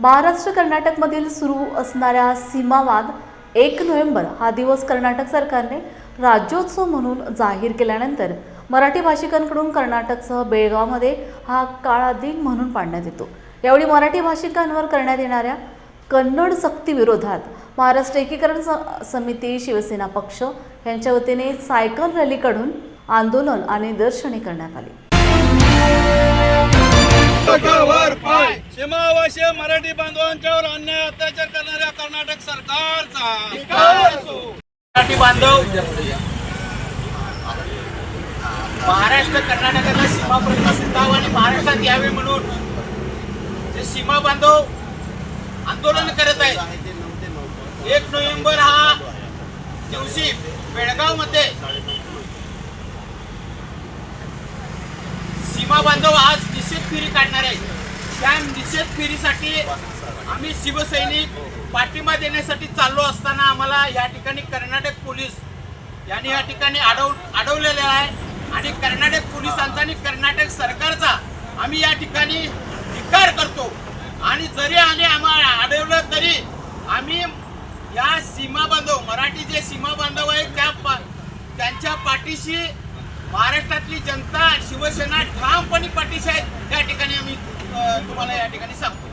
महाराष्ट्र कर्नाटकमधील सुरू असणाऱ्या सीमावाद एक नोव्हेंबर हा दिवस कर्नाटक सरकारने राज्योत्सव म्हणून जाहीर केल्यानंतर मराठी भाषिकांकडून कर्नाटकसह बेळगावमध्ये हा काळा दिन म्हणून पाडण्यात येतो. यावेळी मराठी भाषिकांवर करण्यात येणाऱ्या कन्नड सक्तीविरोधात महाराष्ट्र एकीकरण स- समिती शिवसेना पक्ष यांच्या वतीने सायकल रॅली काढून आंदोलन आणि निदर्शने करण्यात आली. वर मराठी बांधवांच्यावर अन्याय अत्याचार करणाऱ्या कर्नाटक सरकारचा. मराठी बांधव महाराष्ट्र कर्नाटकाला सीमा प्रश्न प्रतिष्ठाव आणि महाराष्ट्रात यावे म्हणून जे सीमा बांधव आंदोलन करत आहेत एक नोव्हेंबर हा दिवशी बेळगावमध्ये सीमा बांधव आज निषेध फेरी काढणार आहेत. त्या निषेध फेरीसाठी आम्ही शिवसैनिक पाठिंबा देण्यासाठी चाललो असताना आम्हाला या ठिकाणी कर्नाटक पोलीस यांनी या ठिकाणी अडव अडवलेले आहे. आणि कर्नाटक पोलिसांचा आणि कर्नाटक सरकारचा आम्ही या ठिकाणी धिक्कार करतो. आणि जरी आम्ही आम्हाला अडवलं तरी आम्ही या सीमा बांधव मराठी जे सीमा बांधव आहेत त्या पा- त्यांच्या पाठीशी महाराष्ट्रातली जनता शिवसेना ठामपणे पाठीशी आहेत या ठिकाणी आम्ही अ, तुम्हाला या ठिकाणी सांगतो.